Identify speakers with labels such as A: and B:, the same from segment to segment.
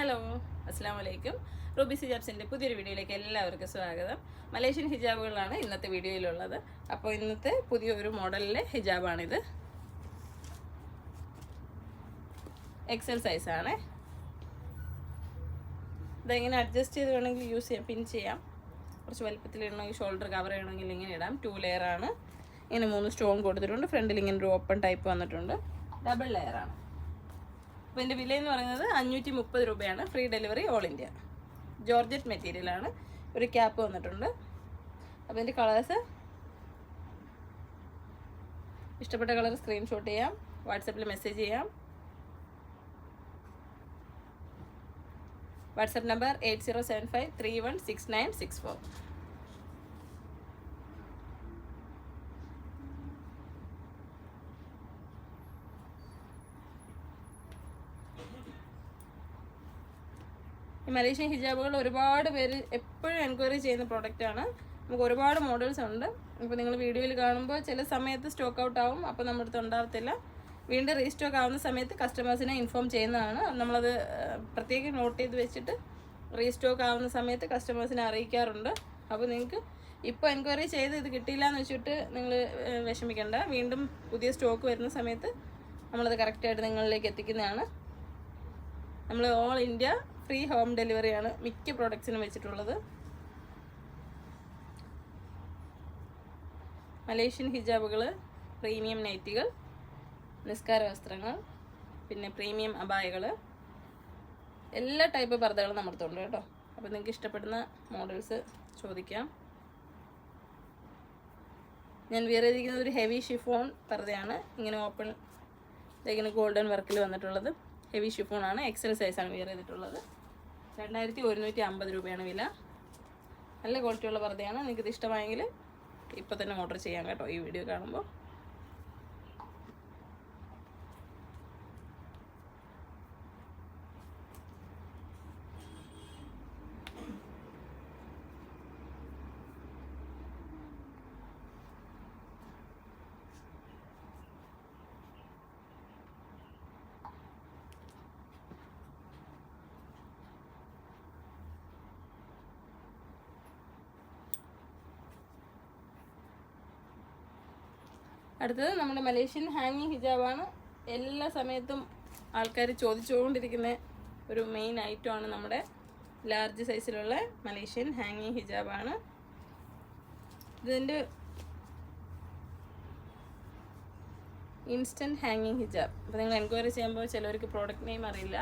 A: Hello അസ്സാം വലൈക്കും Ruby ഹിജാബ്സിന്റെ പുതിയൊരു വീഡിയോയിലേക്ക് എല്ലാവർക്കും സ്വാഗതം. മലേഷ്യൻ ഹിജാബുകളാണ് ഇന്നത്തെ വീഡിയോയിലുള്ളത്. അപ്പോൾ ഇന്നത്തെ പുതിയൊരു മോഡലിലെ ഹിജാബാണിത്. എക്സൽ സൈസാണ് ഇതെങ്ങനെ അഡ്ജസ്റ്റ് ചെയ്ത് വേണമെങ്കിൽ യൂസ് ചെയ്യാം പിൻ ചെയ്യാം. കുറച്ച് വലുപ്പത്തിൽ ഇടണമെങ്കിൽ ഷോൾഡർ കവർ ചെയ്യണമെങ്കിൽ ഇങ്ങനെ ഇടാം. ടു ലെയർ ആണ്. ഇങ്ങനെ മൂന്ന് സ്റ്റോൺ കൊടുത്തിട്ടുണ്ട്. ഫ്രണ്ടിൽ ഇങ്ങനെ ഒരു ഓപ്പൺ ടൈപ്പ് വന്നിട്ടുണ്ട്. ഡബിൾ ലെയർ ആണ്. അപ്പോൾ ഇതിന്റെ വില എന്ന് പറയുന്നത് അഞ്ഞൂറ്റി മുപ്പത് രൂപയാണ് free delivery all India georgette മെറ്റീരിയലാണ് ഒരു ക്യാപ്പ് വന്നിട്ടുണ്ട്. അപ്പോൾ ഇതിന്റെ കളേഴ്സ് ഇഷ്ടപ്പെട്ട കളർ സ്ക്രീൻഷോട്ട് ചെയ്യാം. വാട്സപ്പിൽ മെസ്സേജ് ചെയ്യാം. WhatsApp number eight zero seven five three one six nine six four Malaysian ഹിജാബുകൾ ഒരുപാട് പേര് എപ്പോഴും എൻക്വയറി ചെയ്യുന്ന പ്രോഡക്റ്റാണ് നമുക്ക് ഒരുപാട് മോഡൽസ് ഉണ്ട്. ഇപ്പോൾ നിങ്ങൾ വീഡിയോയിൽ കാണുമ്പോൾ ചില സമയത്ത് സ്റ്റോക്ക് ഔട്ട് ആവും. അപ്പോൾ നമ്മുടെ അടുത്ത് ഉണ്ടാവത്തില്ല. വീണ്ടും റീസ്റ്റോക്ക് ആവുന്ന സമയത്ത് കസ്റ്റമേഴ്സിനെ ഇൻഫോം ചെയ്യുന്നതാണ്. നമ്മളത് പ്രത്യേകം നോട്ട് ചെയ്ത് വെച്ചിട്ട് റീസ്റ്റോക്ക് ആവുന്ന സമയത്ത് കസ്റ്റമേഴ്സിനെ അറിയിക്കാറുണ്ട്. അപ്പോൾ നിങ്ങൾക്ക് ഇപ്പോൾ എൻക്വയറി ചെയ്ത് ഇത് കിട്ടിയില്ല എന്ന് വെച്ചിട്ട് നിങ്ങൾ വിഷമിക്കേണ്ട. വീണ്ടും പുതിയ സ്റ്റോക്ക് വരുന്ന സമയത്ത് നമ്മളത് കറക്റ്റായിട്ട് നിങ്ങളിലേക്ക് എത്തിക്കുന്നതാണ്. നമ്മൾ ഓൾ ഇന്ത്യ ഫ്രീ ഹോം ഡെലിവറിയാണ് മിക്ക പ്രോഡക്ട്സിനും വെച്ചിട്ടുള്ളത്. മലേഷ്യൻ ഹിജാബുകൾ പ്രീമിയം നൈറ്റികൾ നിസ്കാര വസ്ത്രങ്ങൾ പിന്നെ പ്രീമിയം അബായകൾ എല്ലാ ടൈപ്പ് പർദ്ദകളും നമ്മുടെ കേട്ടോ. അപ്പോൾ നിങ്ങൾക്ക് ഇഷ്ടപ്പെടുന്ന മോഡൽസ് ചോദിക്കാം. ഞാൻ വേറെ ഇരിക്കുന്നത് ഒരു ഹെവി ഷിഫോൺ പർദ്ദയാണ്. ഇങ്ങനെ ഓപ്പൺ ഇങ്ങനെ ഗോൾഡൻ വർക്കിൽ വന്നിട്ടുള്ളത്. ഹെവി ഷിഫോൺ ആണ്. എക്സൽ സൈസാണ് വിയർ ചെയ്തിട്ടുള്ളത് രണ്ടായിരത്തി ഒരുന്നൂറ്റി അമ്പത് രൂപയാണ് വില. നല്ല ക്വാളിറ്റിയുള്ള നിങ്ങൾക്ക് ഇത് ഇഷ്ടമായെങ്കിൽ ഇപ്പോൾ തന്നെ ഓർഡർ ചെയ്യാം കേട്ടോ ഈ വീഡിയോ കാണുമ്പോൾ അടുത്തത് നമ്മുടെ മലേഷ്യൻ ഹാങ്ങിങ് ഹിജാബാണ്. എല്ലാ സമയത്തും ആൾക്കാർ ചോദിച്ചുകൊണ്ടിരിക്കുന്ന ഒരു മെയിൻ ഐറ്റമാണ് നമ്മുടെ ലാർജ് സൈസിലുള്ള മലേഷ്യൻ ഹാങ്ങിങ് ഹിജാബാണ്. ഇതിന്റെ ഇൻസ്റ്റന്റ് ഹാങ്ങിങ് ഹിജാബ് അപ്പോൾ നിങ്ങൾ എൻക്വയറി ചെയ്യുമ്പോൾ ചിലവർക്ക് പ്രോഡക്റ്റ് നെയിം അറിയില്ല.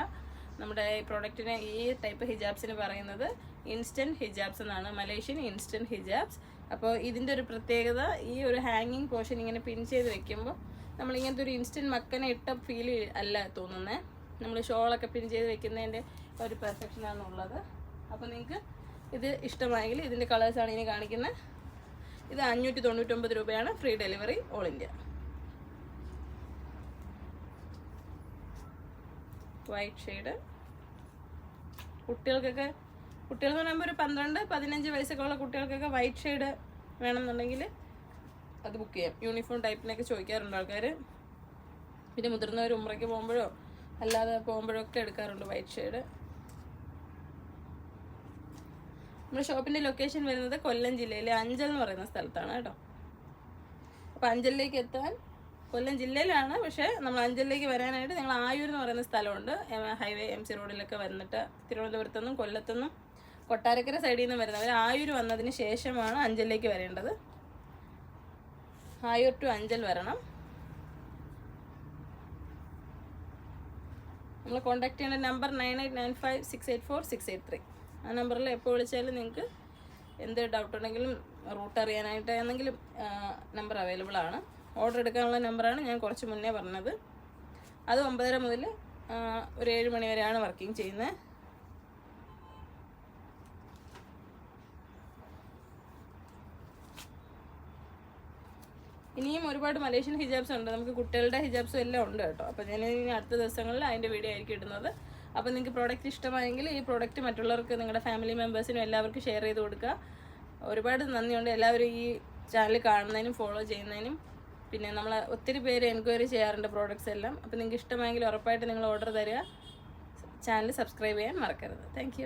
A: നമ്മുടെ ഈ പ്രോഡക്റ്റിനെ ഈ ടൈപ്പ് ഹിജാബ്സിന് പറയുന്നത് ഇൻസ്റ്റന്റ് ഹിജാബ്സ് എന്നാണ്. മലേഷ്യൻ ഇൻസ്റ്റന്റ് ഹിജാബ്സ് അപ്പോൾ ഇതിന്റെ ഒരു പ്രത്യേകത ഈ ഒരു ഹാങ്ങിങ് പോർഷൻ ഇങ്ങനെ പിൻ ചെയ്ത് വെക്കുമ്പോൾ നമ്മൾ ഇങ്ങനത്തെ ഒരു ഇൻസ്റ്റന്റ് മക്കനെ ഇട്ട ഫീൽ അല്ല തോന്നുന്നത് നമ്മൾ ഷോളൊക്കെ പിൻ ചെയ്ത് വെക്കുന്നതിന്റെ ഒരു പെർഫെക്ഷനാണ് ഉള്ളത് അപ്പോൾ നിങ്ങൾക്ക് ഇത് ഇഷ്ടമായെങ്കിൽ ഇതിന്റെ കളേഴ്സാണ് ഇനി കാണിക്കുന്നത് ഇത് അഞ്ഞൂറ്റി തൊണ്ണൂറ്റൊമ്പത് രൂപയാണ് free delivery all India white shade കുട്ടികൾക്കൊക്കെ കുട്ടികൾ എന്ന് പറയുമ്പോൾ ഒരു പന്ത്രണ്ട് പതിനഞ്ച് വയസ്സൊക്കെ ഉള്ള കുട്ടികൾക്കൊക്കെ വൈറ്റ് ഷെയ്ഡ് വേണമെന്നുണ്ടെങ്കിൽ അത് ബുക്ക് ചെയ്യാം. യൂണിഫോം ടൈപ്പിനൊക്കെ ചോദിക്കാറുണ്ട് ആൾക്കാർ പിന്നെ മുതിർന്നവർ ഉമ്രയ്ക്ക് പോകുമ്പോഴോ അല്ലാതെ പോകുമ്പോഴോ ഒക്കെ എടുക്കാറുണ്ട് വൈറ്റ് ഷെയ്ഡ് നമ്മുടെ ഷോപ്പിന്റെ ലൊക്കേഷൻ വരുന്നത് കൊല്ലം ജില്ലയിലെ അഞ്ചൽ എന്ന് പറയുന്ന സ്ഥലത്താണ് കേട്ടോ. അപ്പോൾ അഞ്ചലിലേക്ക് എത്താൻ കൊല്ലം ജില്ലയിലാണ്. പക്ഷേ നമ്മൾ അഞ്ചലിലേക്ക് വരാനായിട്ട് നിങ്ങൾ ആയൂർ എന്ന് പറയുന്ന സ്ഥലമുണ്ട്. ഹൈവേ എം സി റോഡിലൊക്കെ വന്നിട്ട് തിരുവനന്തപുരത്തുനിന്നും കൊല്ലത്തുനിന്നും കൊല്ലത്തു നിന്നും കൊട്ടാരക്കര സൈഡിൽ നിന്ന് വരുന്നവർ ആയൂർ വന്നതിന് ശേഷമാണ് അഞ്ചലിലേക്ക് വരേണ്ടത്. ആയൂർ ടു അഞ്ചൽ വരണം. നമ്മൾ കോൺടാക്ട് ചെയ്യേണ്ട number nine eight nine five six eight four six eight three ആ നമ്പറിൽ എപ്പോൾ വിളിച്ചാലും നിങ്ങൾക്ക് എന്ത് ഡൗട്ട് ഉണ്ടെങ്കിലും റൂട്ട് അറിയാനായിട്ട് എന്തെങ്കിലും നമ്പർ അവൈലബിൾ ആണ്. ഓർഡർ എടുക്കാനുള്ള നമ്പറാണ് ഞാൻ കുറച്ച് മുന്നേ പറഞ്ഞത്. അത് ഒമ്പതര മുതൽ ഒരു ഏഴ് മണി വരെയാണ് വർക്കിംഗ് ചെയ്യുന്നത്. ഇനിയും ഒരുപാട് മലേഷ്യൻ ഹിജാബ്സ് ഉണ്ട്. നമുക്ക് കുട്ടികളുടെ ഹിജാബ്സും എല്ലാം ഉണ്ട് കേട്ടോ. അപ്പോൾ ഞാൻ ഇനി അടുത്ത ദിവസങ്ങളിൽ അതിന്റെ വീഡിയോ ആയിരിക്കും ഇടുന്നത്. അപ്പോൾ നിങ്ങൾക്ക് പ്രോഡക്റ്റ് ഇഷ്ടമായെങ്കിൽ ഈ പ്രോഡക്റ്റ് മറ്റുള്ളവർക്ക് നിങ്ങളുടെ ഫാമിലി മെമ്പേഴ്സിനും എല്ലാവർക്കും ഷെയർ ചെയ്ത് കൊടുക്കുക. ഒരുപാട് നന്ദിയുണ്ട്. എല്ലാവരും ഈ ചാനൽ കാണുന്നതിനും ഫോളോ ചെയ്യുന്നതിനും. പിന്നെ നമ്മൾ ഒത്തിരി പേര് എൻക്വയറി ചെയ്യാറുണ്ട് പ്രോഡക്റ്റ്സ് എല്ലാം. അപ്പോൾ നിങ്ങൾക്ക് ഇഷ്ടമായെങ്കിൽ ഉറപ്പായിട്ട് നിങ്ങൾ ഓർഡർ തരിക. ചാനൽ സബ്സ്ക്രൈബ് ചെയ്യാൻ മറക്കരുത്. താങ്ക്